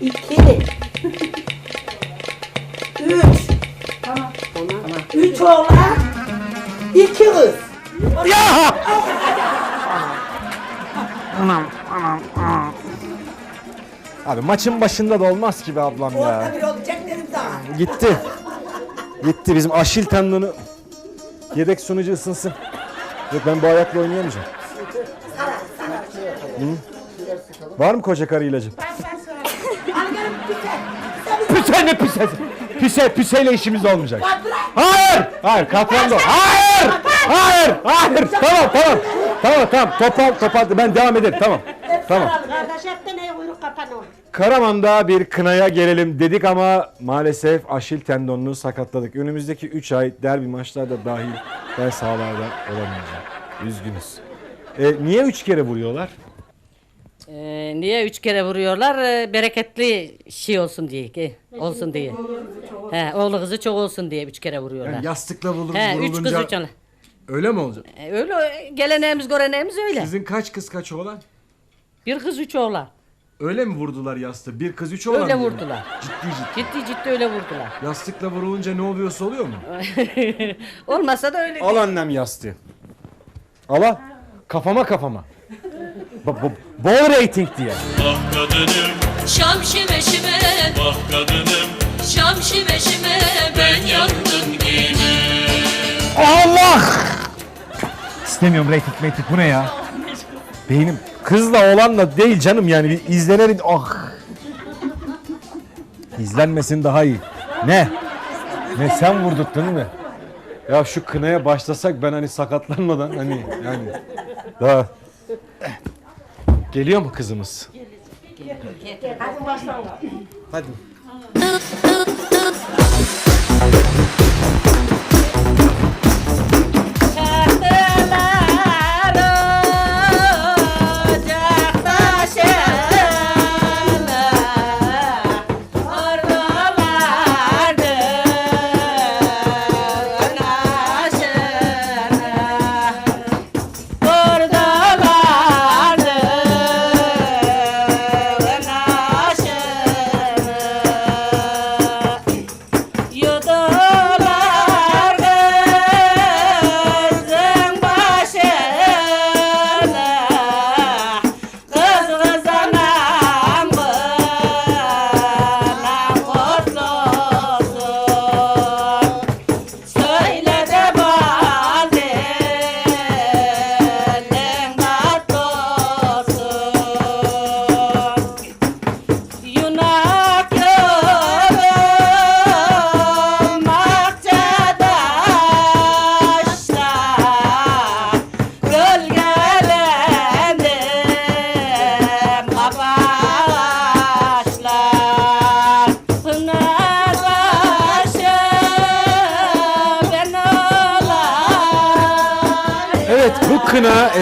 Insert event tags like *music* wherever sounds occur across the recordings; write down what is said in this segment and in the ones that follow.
İki. *laughs* Üç. Tamam. Üç oğlan. iki kız. Ya! Anam, anam, anam. Abi maçın başında da olmaz ki be ablam ya. Orada bir olacak dedim daha. Gitti. Gitti bizim Aşil tendonu. Yedek sunucu ısınsın. Yok ben bu ayakla oynayamayacağım. Hı? Var mı koca karı ilacı? Ne pise? Pise, piseyle işimiz olmayacak. Hayır! Hayır, katran da. Hayır! Hayır! Hayır! Tamam, tamam. Tamam, tamam. Topal, topal. Ben devam ederim. Tamam. Tamam. Karaman'da bir kınaya gelelim dedik ama maalesef aşil tendonunu sakatladık. Önümüzdeki 3 ay derbi maçlarda dahil ben sahalarda olamayacağım. Üzgünüz. E, niye 3 kere vuruyorlar? Ee, niye üç kere vuruyorlar? Ee, bereketli şey olsun diye. ki, Olsun diye. He, oğlu kızı çok olsun diye üç kere vuruyorlar. yastıkla vurulur, He, üç kız üç oğlan. Öyle mi olacak? Ee, öyle geleneğimiz göreneğimiz öyle. Sizin kaç kız kaç oğlan? Bir kız üç oğlan. Öyle mi vurdular yastığı? Bir kız üç oğlan Öyle mı? vurdular. Ciddi ciddi. Ciddi ciddi öyle vurdular. Yastıkla vurulunca ne oluyorsa oluyor mu? *laughs* Olmasa da öyle. Al annem yastığı. Al al. Kafama kafama. Bol rating diye. Vah kadınım, Şam şime şime, vah kadınım şam şime şime ben yandım gibi. Allah! İstemiyorum rating rating bu ne ya? Beynim kızla olanla değil canım yani bir izlenerin ah. İzlenmesin daha iyi. Ne? Ne sen vurdurttun değil mi? Ya şu kınaya başlasak ben hani sakatlanmadan hani yani daha Geliyor mu kızımız? Hadi. Çaktılar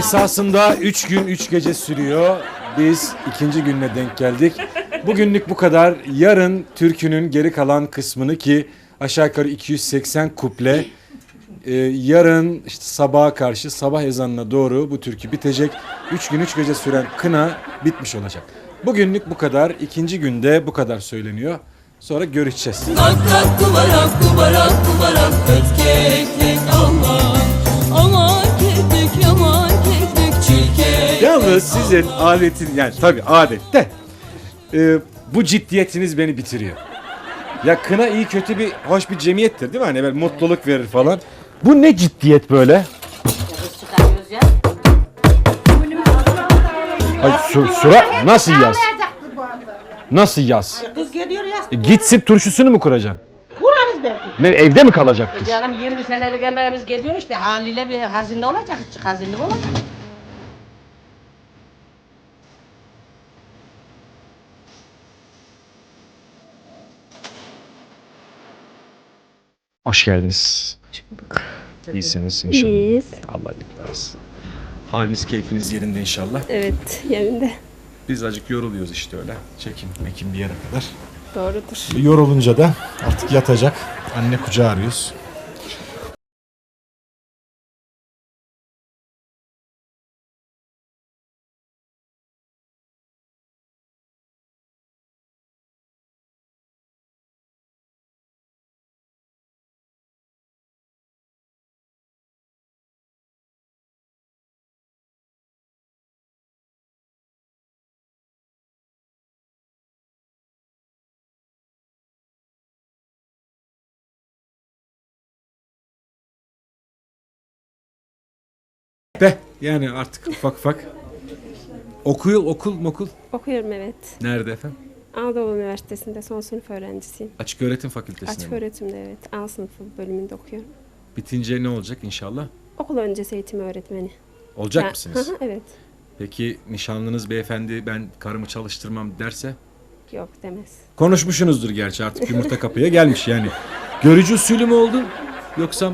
esasında 3 gün 3 gece sürüyor. Biz ikinci gününe denk geldik. Bugünlük bu kadar. Yarın türkünün geri kalan kısmını ki aşağı yukarı 280 kuple e, yarın işte sabaha karşı sabah ezanına doğru bu türkü bitecek. 3 gün 3 gece süren kına bitmiş olacak. Bugünlük bu kadar. İkinci günde bu kadar söyleniyor. Sonra görüşeceğiz. Tak kubarak kubarak kubarak ötkeklik Yalnız sizin adetin yani tabi adette e, bu ciddiyetiniz beni bitiriyor. Ya kına iyi kötü bir hoş bir cemiyettir değil mi? Hani böyle mutluluk verir falan. Bu ne ciddiyet böyle? Ay su, sura nasıl yaz? Nasıl yaz? Kız geliyor ya. E, gitsin turşusunu mu kuracaksın? Kurarız belki. Ne evde mi kalacak kız? Canım 20 senelik emeğimiz geliyor işte haliyle bir hazine olacak. Hazine olacak. Hoş geldiniz. İyisiniz inşallah. İyiyiz. Allah iyilik versin. Haliniz keyfiniz yerinde inşallah. Evet, yerinde. Biz acık yoruluyoruz işte öyle. Çekim mekim bir yere kadar. Doğrudur. Yorulunca da artık yatacak. Anne kucağı arıyoruz. De yani artık ufak ufak. Okul, okul, mokul. Okuyorum evet. Nerede efendim? Anadolu Üniversitesi'nde son sınıf öğrencisiyim. Açık öğretim fakültesinde. Açık mi? öğretimde evet. A sınıfı bölümünde okuyorum. Bitince ne olacak inşallah? Okul öncesi eğitim öğretmeni. Olacak Ya- mısınız? Hı hı, evet. Peki nişanlınız beyefendi ben karımı çalıştırmam derse? Yok demez. Konuşmuşsunuzdur gerçi artık yumurta kapıya gelmiş yani. Görücü usulü mü oldu? Yoksa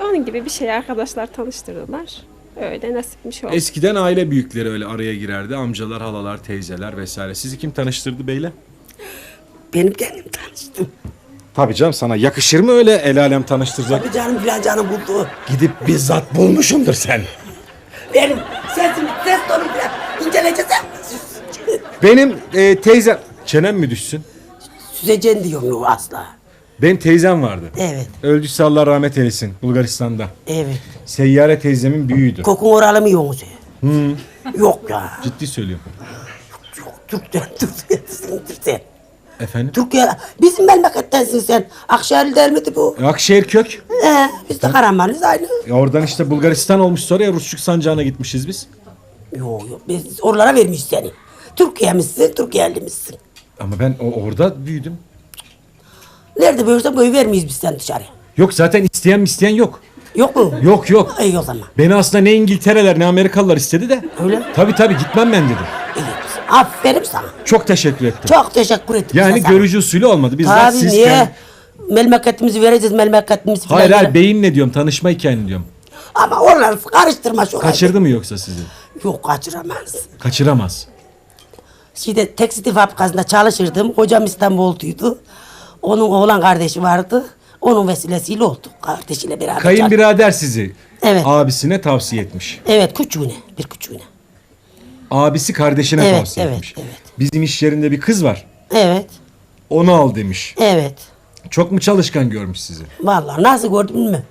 Onun gibi bir şey arkadaşlar tanıştırdılar. Öyle nasipmiş oldu. eskiden aile büyükleri öyle araya girerdi. Amcalar, halalar, teyzeler vesaire. Sizi kim tanıştırdı beyle? Benim kendim tanıştım. Tabii canım sana yakışır mı öyle el alem tanıştıracak? Bir canım filan canım buldu. Gidip bizzat bulmuşumdur sen. Benim sesim, ses tonum filan inceleyeceğiz. Benim e, teyzem... Çenem mi düşsün? Süzeceksin diyorum asla. Benim teyzem vardı. Evet, Öldüyse Allah rahmet eylesin Bulgaristan'da. evet. Seyyare teyzemin büyüğüydü. Kokun oralı mı yok mu Yok ya. Ciddi söylüyorum. Yok, Türk'ten, Türk'ten, Türk'ten. Efendim? Türkiye, bizim memlekettensin sen. Akşehirli değil miydi bu? E, Akşehir kök. He, biz de Karamanlıyız aynı. E, oradan işte Bulgaristan olmuş sonra ya Rusçuk sancağına gitmişiz biz. Yok yok, biz oralara vermiş seni. Türkiye misin, Türkiye'li misin? Ama ben o, orada büyüdüm. Nerede büyürsen boyu vermeyiz biz sen dışarıya. Yok zaten isteyen mi isteyen yok. Yok mu? Yok yok. İyi o zaman. Beni aslında ne İngiltereler ne Amerikalılar istedi de. Öyle mi? Tabii tabii gitmem ben dedim. İyi. Aferin sana. Çok teşekkür ettim. Çok teşekkür ettim. yani sana. görücü usulü olmadı. Biz Tabii siz niye? kendi- Memleketimizi vereceğiz, memleketimizi Hayır hayır yere- beyin ne diyorum tanışma hikayeni diyorum. Ama oraları karıştırma şurayı. Kaçırdı mı yoksa sizi? Yok kaçıramaz. Kaçıramaz. Şimdi tekstil fabrikasında çalışırdım. Kocam İstanbul'duydu. Onun oğlan kardeşi vardı. Onun vesilesiyle oldu. Kardeşiyle beraber. Kayınbirader sizi Evet. abisine tavsiye etmiş. Evet küçüğüne. Bir küçüğüne. Abisi kardeşine Evet, tavsiye evet, etmiş. evet. Bizim iş yerinde bir kız var. Evet. Onu al demiş. Evet. Çok mu çalışkan görmüş sizi? Vallahi nasıl gördün mü?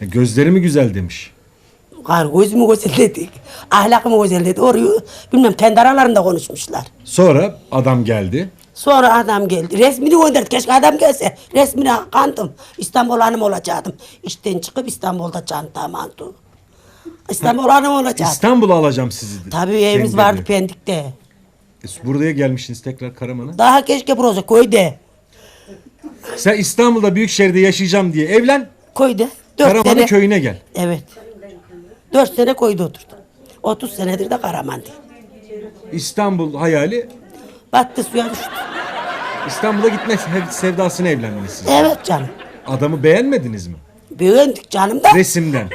Ya Gözleri mi güzel demiş. Kar gözümü gözelledik. Ahlakımı gözelledik. Orayı bilmem kendi aralarında konuşmuşlar. Sonra adam geldi. Sonra adam geldi. Resmini gönderdi. Keşke adam gelse. Resmine kandım. İstanbul hanım olacaktım. İşten çıkıp İstanbul'da çantam aldı. İstanbul hanım olacaktım. İstanbul'a alacağım sizi. dedi. Tabii evimiz Kendi vardı. Pendik'te. E, Buraya gelmişsiniz tekrar Karaman'a. Daha keşke burası köyde. Sen İstanbul'da büyük şehirde yaşayacağım diye evlen. Köyde. Dört Karaman'ın sene. köyüne gel. Evet. Dört sene köyde oturdum. 30 senedir de Karaman'da. İstanbul hayali Battı suya düştü. İstanbul'a gitme sev- sevdasına evlendiniz siz. Evet canım. Adamı beğenmediniz mi? Beğendik canım da. Resimden.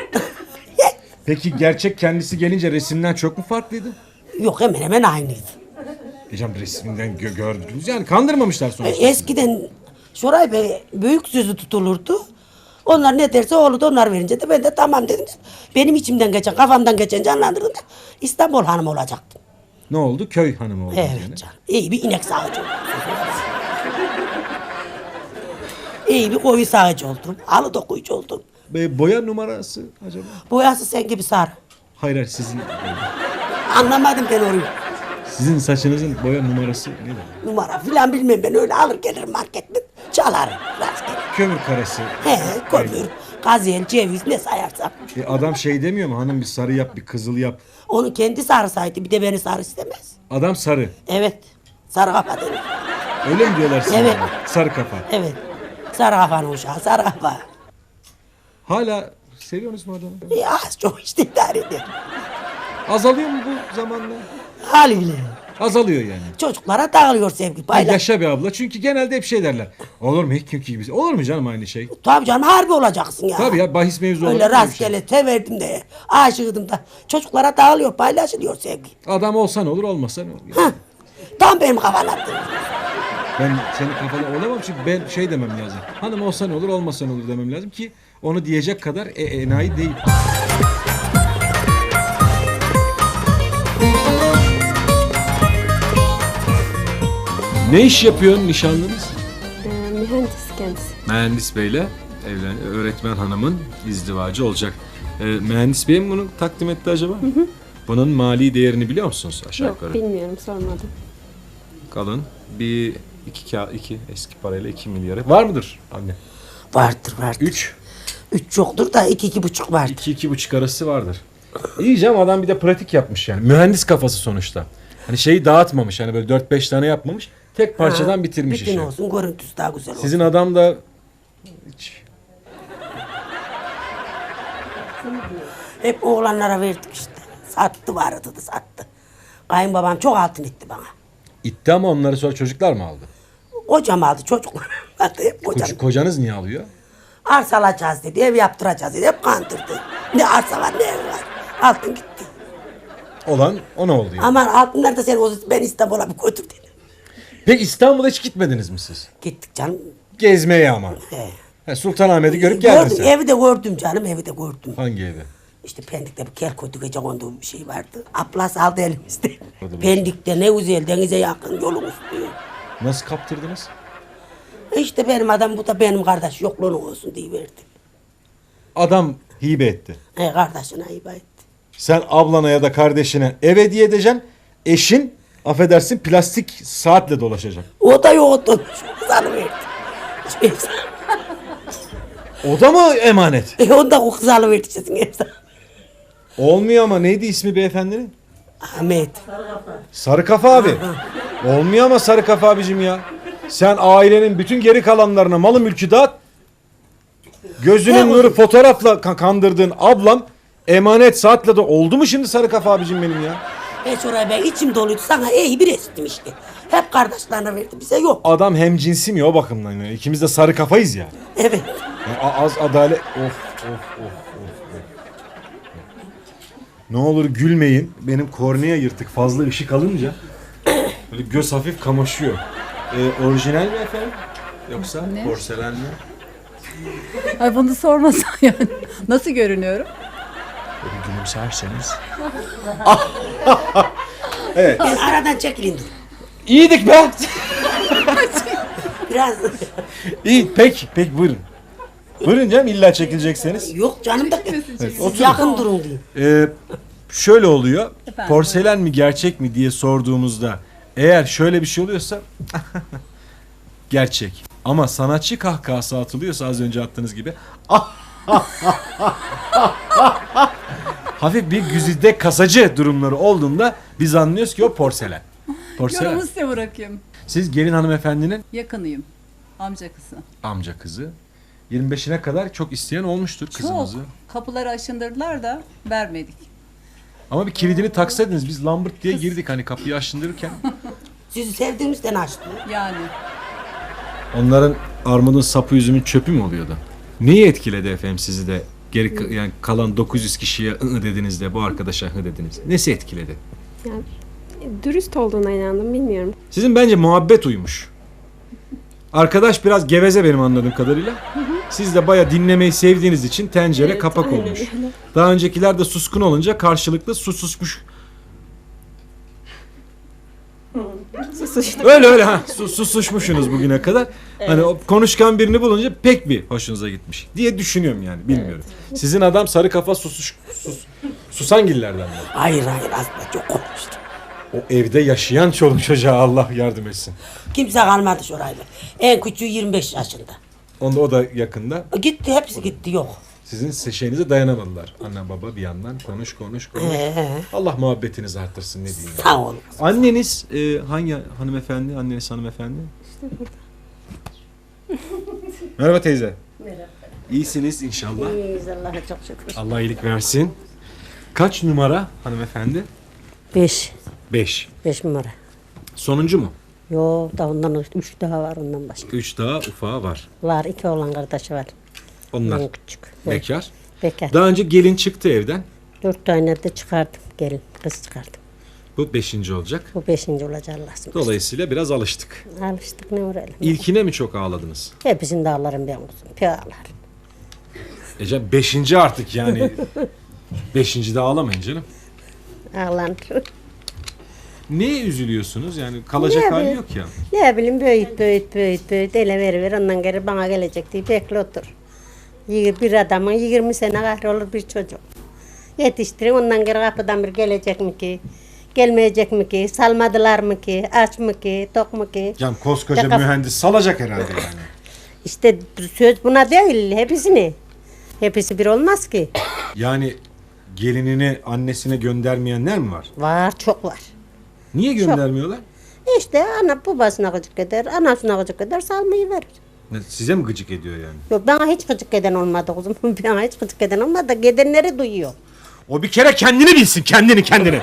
*laughs* Peki gerçek kendisi gelince resimden çok mu farklıydı? Yok hemen hemen aynıydı. E canım resminden gö- gördünüz yani kandırmamışlar E, sonuçta. Eskiden Şoray Bey büyük sözü tutulurdu. Onlar ne derse oğlu da onlar verince de ben de tamam dedim. Benim içimden geçen, kafamdan geçen canlandırdım da İstanbul hanım olacaktım. Ne oldu? Köy hanımı oldu. Evet yani. canım. İyi bir inek sağıcı oldum. İyi bir koyu sağıcı oldum. Halı dokuyucu oldum. E, boya numarası acaba? Boyası sen gibi sarı. Hayır hayır sizin Anlamadım ben orayı. sizin saçınızın boya numarası nedir? Numara filan bilmem ben öyle alır gelirim marketten. Çalarım rastgele. Kömür karası. He kömür, gazel, ceviz ne sayarsam. E, adam şey demiyor mu hanım bir sarı yap bir kızıl yap. Onu kendi sarısaydı bir de beni sarı istemez. Adam sarı. Evet. Sarı kafa denir. Öyle mi diyorlar size? Evet. Sarı kafa. Evet. Sarı kafanın uşağı, kafa. Hala seviyorsunuz mu adamı? E, az çok işte idare eder. Azalıyor mu bu zamanla? Haliyle. Azalıyor yani. Çocuklara dağılıyor sevgi Ay, paylaş. yaşa be abla çünkü genelde hep şey derler. Olur mu hiç kim gibi? Olur mu canım aynı şey? Tabii canım harbi olacaksın ya. Tabii ya bahis mevzu. Öyle mu böyle bir rastgele severdim de aşığıdım da çocuklara dağılıyor paylaşılıyor sevgi. Şey. Adam olsa ne olur olmasa ne olur? Hah. Tam benim kafalardım. Ben senin kafana olamam çünkü ben şey demem lazım. Hanım olsa ne olur olmasa ne olur demem lazım ki onu diyecek kadar e, enayi değil. Ne iş yapıyor nişanlınız? Ee, mühendis kendisi. Mühendis beyle evlen öğretmen hanımın izdivacı olacak. Ee, mühendis bey mi bunu takdim etti acaba? Bunun mali değerini biliyor musunuz aşağı Yok yukarı? bilmiyorum sormadım. Kalın bir iki, ka- iki eski parayla iki milyarı. Var mıdır anne? Vardır vardır. Üç. Üç çoktur da iki iki buçuk vardır. iki iki buçuk arası vardır. İyice ama adam bir de pratik yapmış yani. Mühendis kafası sonuçta. Hani şeyi dağıtmamış. Hani böyle 4-5 tane yapmamış. Tek parçadan Ha, bitirmiş bütün işi. olsun görüntüsü daha güzel olsun. Sizin adam da hiç Hep oğlanlara verdik işte. Sattı vardı da sattı. Kayınbabam çok altın etti bana. İtti ama onları sonra çocuklar mı aldı? Kocam aldı çocuklar. *laughs* Hatta hep kocam. Koç- kocanız niye alıyor? Arsa alacağız dedi, ev yaptıracağız dedi. Hep kandırdı. Ne arsa var ne ev var. Altın gitti. Olan o ne oldu yani? Aman altınlar da sen o ben İstanbul'a bir götür dedi. Peki İstanbul'a hiç gitmediniz mi siz? Gittik canım. Gezmeye ama. He. Ha, Sultanahmet'i görüp geldin Gördüm, sen. evi de gördüm canım, evi de gördüm. Hangi evi? İşte Pendik'te bir kel kötü gece konduğu bir şey vardı. Aplas aldı elimizde. Pendik'te ne güzel denize yakın yolun üstü. Nasıl kaptırdınız? İşte benim adam bu da benim kardeş yokluğun olsun diye verdim. Adam hibe etti. He kardeşine ayıp etti. Sen ablana ya da kardeşine ev hediye edeceksin. Eşin affedersin plastik saatle dolaşacak. O da. Şu kızarı verdi. O da mı emanet? E onu da o kızarı verdi sizin efsane. Olmuyor ama neydi ismi beyefendinin? Ahmet. Sarı kafa abi. Olmuyor ama sarı kafa abicim ya. Sen ailenin bütün geri kalanlarına malı mülkü dağıt. Gözünün nuru fotoğrafla ka- kandırdığın ablam emanet saatle de oldu mu şimdi sarı kafa abicim benim ya? Ben şuraya ben içim doluydu sana iyi bir estim işte. Hep kardeşlerine verdi bize yok. Adam hem cinsi mi o bakımdan yani. İkimiz de sarı kafayız yani. Evet. Yani a- az adalet... Of of. of. Ne olur gülmeyin. Benim kornea yırtık fazla ışık alınca böyle göz hafif kamaşıyor. Ee, orijinal mi efendim? Yoksa porselen mi? Ay bunu sormasan *laughs* yani. Nasıl görünüyorum? Bir gülümserseniz. *laughs* Ben aradan çekilin dur. İyiydik be. *laughs* Biraz İyi pek pek buyurun. Buyurun canım illa çekilecekseniz. yok canım da siz oturun. yakın durun diyeyim. Ee, şöyle oluyor. Efendim, porselen mi gerçek mi diye sorduğumuzda eğer şöyle bir şey oluyorsa gerçek. Ama sanatçı kahkahası atılıyorsa az önce attığınız gibi hafif bir güzide kasacı durumları olduğunda biz anlıyoruz ki o porselen. Porselen. Yorumu size bırakayım. Siz gelin hanımefendinin Yakınıyım. Amca kızı. amca kızı. 25'ine kadar çok isteyen olmuştur kızımızı. Çok. Kapıları aşındırdılar da vermedik. Ama bir kilidini taksaydınız biz Lambert diye girdik hani kapıyı aşındırırken. *laughs* Sizi sevdiğimizden açtı. Yani Onların armudun sapı üzümün çöpü mü oluyordu? Neyi etkiledi efendim sizi de geri ka- yani kalan 900 kişiye ı dediniz de bu arkadaşa hı dediniz. Nesi etkiledi? Yani dürüst olduğuna inandım bilmiyorum. Sizin bence muhabbet uymuş. Arkadaş biraz geveze benim anladığım kadarıyla. Siz de baya dinlemeyi sevdiğiniz için tencere kapak aynen olmuş. Daha öncekiler de suskun olunca karşılıklı su susmuş. öyle öyle ha su, susuşmuşsunuz bugüne kadar. Hani o konuşkan birini bulunca pek bir hoşunuza gitmiş diye düşünüyorum yani bilmiyorum. Sizin adam sarı kafa susuş sus, susangillerden mi? Hayır hayır aslında çok konuştu. O evde yaşayan çoluk çocuğa Allah yardım etsin. Kimse kalmadı şurayda. En küçüğü 25 yaşında. Onda o da yakında. Gitti hepsi gitti yok. Sizin şeyinize dayanamadılar. Anne baba bir yandan konuş konuş konuş. Ee, Allah muhabbetinizi arttırsın ne diyeyim. ya. sağ olun. Anneniz e, hangi hanımefendi? Anneniz hanımefendi? *laughs* Merhaba teyze. Merhaba. İyisiniz inşallah. İyiyiz Allah'a çok şükür. Allah iyilik versin. Kaç numara hanımefendi? Beş. Beş. Beş numara. Sonuncu mu? Yo da ondan üç daha var ondan başka. Üç daha ufağı var. Var iki oğlan kardeşi var. Onlar En küçük. bekar. Bekar. Daha önce gelin çıktı evden. Dört tane de çıkardım gelin. Kız çıkardım. Bu beşinci olacak. Bu beşinci olacak Allah izin verirse. Dolayısıyla biraz alıştık. Alıştık ne uğrayalım. İlkine mi çok ağladınız? Hepsini de ağlarım ben kuzum. Ağlarım. Ece beşinci artık yani. *laughs* beşinci de ağlamayın canım. Ağlanır. Neye üzülüyorsunuz? Yani kalacak Ne hali bileyim. yok ya. Ne bileyim büyüt büyüt büyüt büyüt ele ver ver ondan geri bana gelecek diye bekle otur. Yir- Bir adamın 20 sene kahrolur bir çocuk. Yetiştirin ondan geri kapıdan bir gelecek mi ki? Gelmeyecek mi ki? Salmadılar mı ki? Aç mı ki? Tok mu ki? Can koskoca Yakaf- mühendis salacak herhalde yani. *laughs* İşte söz buna değil hepsini. Hepsi bir olmaz ki. Yani gelinini annesine göndermeyenler mi var? Var çok var. Niye göndermiyorlar? İşte ana babasına gıcık eder, anasına gıcık eder salmayı verir. Size mi gıcık ediyor yani? Yok bana hiç gıcık eden olmadı kızım. *laughs* Bana hiç gıcık eden olmadı. Gidenleri duyuyor. O bir kere kendini bilsin, kendini kendini.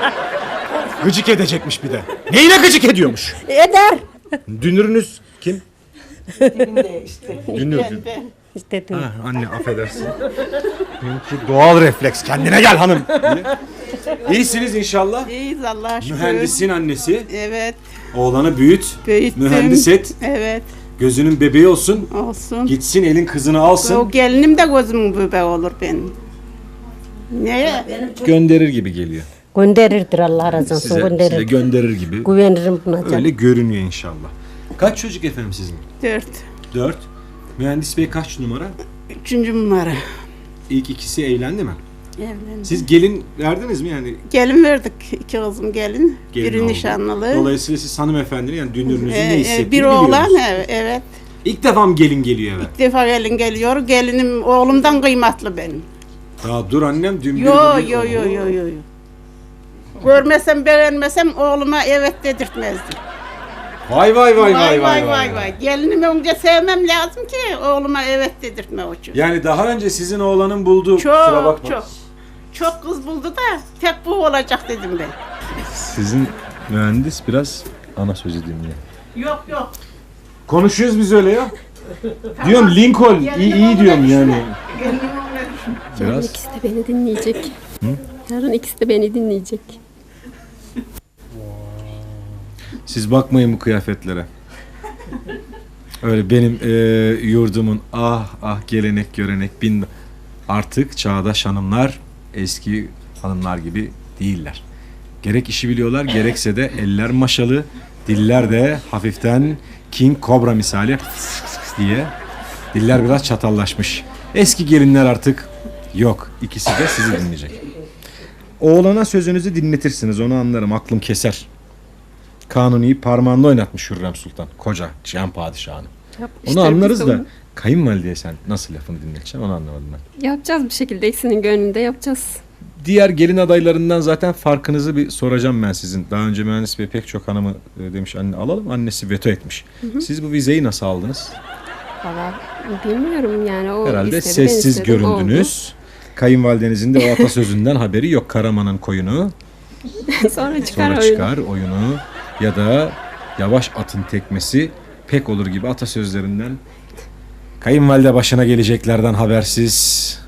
*laughs* gıcık edecekmiş bir de. Neyine gıcık ediyormuş? Eder. Dünürünüz kim? Dünür. İşte duyuyor. Ha, anne affedersin. Benimki doğal refleks. Kendine gel hanım. *laughs* İyisiniz inşallah. İyiyiz Allah'a şükür. Mühendisin annesi. Evet, Oğlanı büyüt. büyüttüm. Mühendis et. Evet, Gözünün bebeği olsun. olsun. Gitsin elin kızını alsın. O gelinim de gözümün bebeği olur benim. Neye? Gönderir gibi geliyor. Gönderirdir Allah razı olsun. Size, gönderir. size gönderir gibi. Güvenirim buna canım. Öyle görünüyor inşallah. Kaç çocuk efendim sizin? Dört. Dört. Mühendis bey kaç numara? Üçüncü numara. İlk ikisi evlendi mi? Evlendim. Siz gelin verdiniz mi yani? Gelin verdik. iki kızım gelin. Gelin Biri oldu. nişanlılı. Dolayısıyla siz hanımefendinin yani dünürünüzün Ee, ne hissettiğini bir oğlan biliyorsunuz. evet. İlk defa mı gelin geliyor eve? Bir defa gelin geliyor. Gelinim oğlumdan kıymetli benim. Daha dur annem dün Yo bugün- yo yo yo yo. yo. Görmesem beğenmesem oğluma evet dedirtmezdim. Vay vay vay Vay vay vay vay. Gelinimi önce sevmem lazım ki oğluma evet dedirtme o için. Yani daha önce sizin oğlanın bulduğu kusura Çok bakma. çok. Çok kız buldu da tek bu olacak dedim ben. Sizin mühendis biraz ana sözü dinliyor. Yok yok. Konuşuyoruz biz öyle ya. Diyorum Lincoln iyi iyi diyorum yani. Yarın Biraz. ikisi de beni dinleyecek. Yarın ikisi de beni dinleyecek. Siz bakmayın bu kıyafetlere. Öyle benim e, yurdumun ah ah gelenek görenek bin artık çağdaş hanımlar eski hanımlar gibi değiller. Gerek işi biliyorlar gerekse de eller maşalı diller de hafiften King Cobra misali diye diller biraz çatallaşmış. Eski gelinler artık yok. İkisi de sizi dinleyecek. Oğlana sözünüzü dinletirsiniz onu anlarım aklım keser. Kanuni'yi parmağında oynatmış Hürrem Sultan. Koca Cihan Padişah'ını. Yap, Onu işte anlarız da onu kayınvalideye sen nasıl lafını dinleteceksin onu anlamadım ben. Yapacağız bir şekilde ikisinin gönlünde yapacağız. Diğer gelin adaylarından zaten farkınızı bir soracağım ben sizin. Daha önce mühendis bey pek çok hanımı e, demiş anne alalım annesi veto etmiş. Siz bu vizeyi nasıl aldınız? Valla bilmiyorum yani o Herhalde istedi, sessiz istedim, göründünüz. Kayınvalidenizin de o atasözünden haberi yok. Karaman'ın koyunu oldu. *laughs* Sonra çıkar sonra oyunu. çıkar oyunu ya da yavaş atın tekmesi pek olur gibi atasözlerinden kayınvalide başına geleceklerden habersiz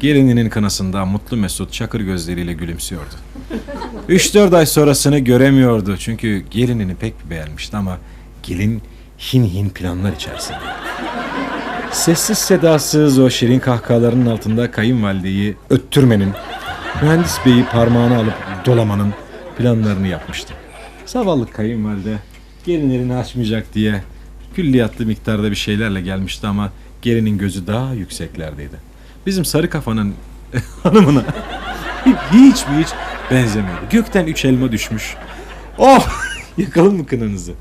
gelininin kınasında mutlu mesut çakır gözleriyle gülümsüyordu. 3-4 ay sonrasını göremiyordu çünkü gelinini pek beğenmişti ama gelin hin hin planlar içerisinde. Sessiz sedasız o şirin kahkahalarının altında kayınvalideyi öttürmenin, mühendis beyi parmağına alıp dolamanın planlarını yapmıştı. Zavallı kayınvalide gelin elini açmayacak diye külliyatlı miktarda bir şeylerle gelmişti ama gelinin gözü daha yükseklerdeydi. Bizim sarı kafanın *laughs* hanımına hiç mi hiç benzemiyordu. Gökten üç elma düşmüş. Oh! *laughs* Yakalım mı kınanızı?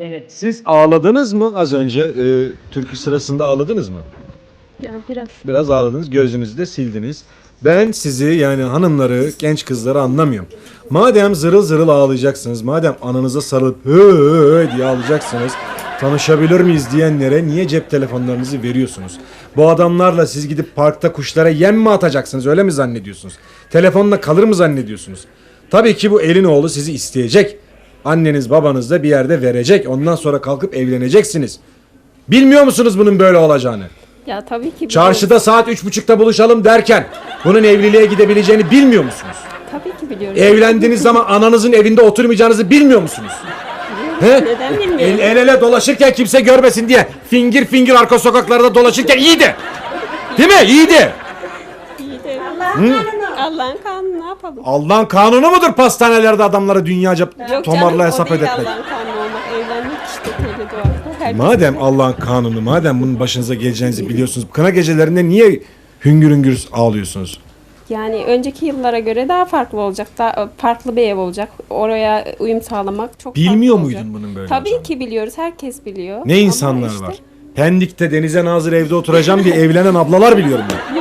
Evet. Siz ağladınız mı az önce? e, türkü sırasında ağladınız mı? Yani biraz. Biraz ağladınız, gözünüzü de sildiniz. Ben sizi yani hanımları, genç kızları anlamıyorum. Madem zırıl zırıl ağlayacaksınız, madem ananıza sarılıp hı hı diye ağlayacaksınız, tanışabilir miyiz diyenlere niye cep telefonlarınızı veriyorsunuz? Bu adamlarla siz gidip parkta kuşlara yem mi atacaksınız öyle mi zannediyorsunuz? Telefonla kalır mı zannediyorsunuz? Tabii ki bu elin oğlu sizi isteyecek. Anneniz babanız da bir yerde verecek. Ondan sonra kalkıp evleneceksiniz. Bilmiyor musunuz bunun böyle olacağını? Ya tabii ki. Çarşıda saat üç buçukta buluşalım derken bunun evliliğe gidebileceğini bilmiyor musunuz? Tabii ki biliyoruz. Evlendiğiniz zaman ananızın evinde oturmayacağınızı bilmiyor musunuz? He? Neden bilmiyorum? El, el ele dolaşırken kimse görmesin diye fingir fingir arka sokaklarda dolaşırken iyiydi. Değil mi? İyiydi. İyi de. Allah'ın kanunu ne yapalım? Allah'ın kanunu mudur pastanelerde adamları dünyaca Yok tomarla canım, hesap o değil? Allah'ın kanunu olmak. Evlenmek işte tevhid. Herkes Madem Allah'ın kanunu, madem bunun başınıza geleceğinizi biliyorsunuz. Kına gecelerinde niye hüngür hüngür ağlıyorsunuz? Yani önceki yıllara göre daha farklı olacak. Daha farklı bir ev olacak. Oraya uyum sağlamak çok Bilmiyor farklı muydun olacak. bunun böyle Tabii olacağını? ki biliyoruz. Herkes biliyor. Ne Ama insanlar işte- var. Pendik'te denize nazır evde oturacağım diye *laughs* evlenen ablalar biliyorum ben.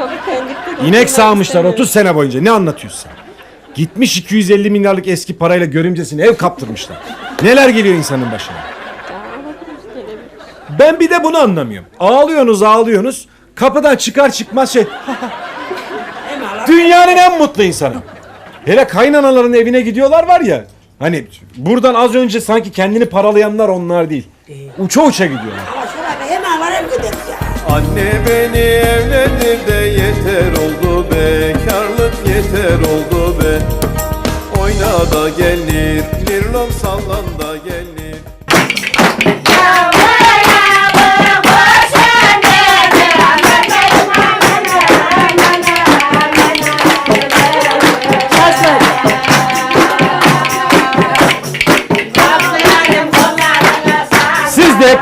İnek sağmışlar istemiyorum. 30 sene boyunca. Ne anlatıyorsun sen? Gitmiş 250 milyarlık eski parayla görümcesine ev kaptırmışlar. Neler geliyor insanın başına? Ben bir de bunu anlamıyorum. Ağlıyorsunuz ağlıyorsunuz. Kapıdan çıkar çıkmaz şey. *laughs* Dünyanın en mutlu insanı. Hele kaynanaların evine gidiyorlar var ya. Hani buradan az önce sanki kendini paralayanlar onlar değil. Uça uça gidiyorlar. Anne beni evlendir de yeter oldu bekarlık yeter oldu be. Oyna da gelir lirlom sallan da gelir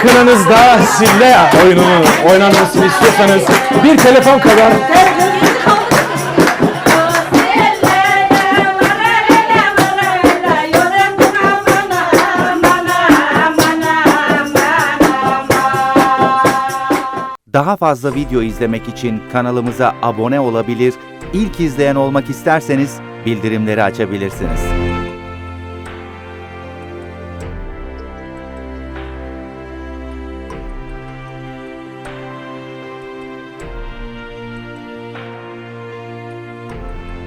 Kınanızda sille oyununu oynanmasını istiyorsanız bir telefon kadar Daha fazla video izlemek için kanalımıza abone olabilir, ilk izleyen olmak isterseniz bildirimleri açabilirsiniz.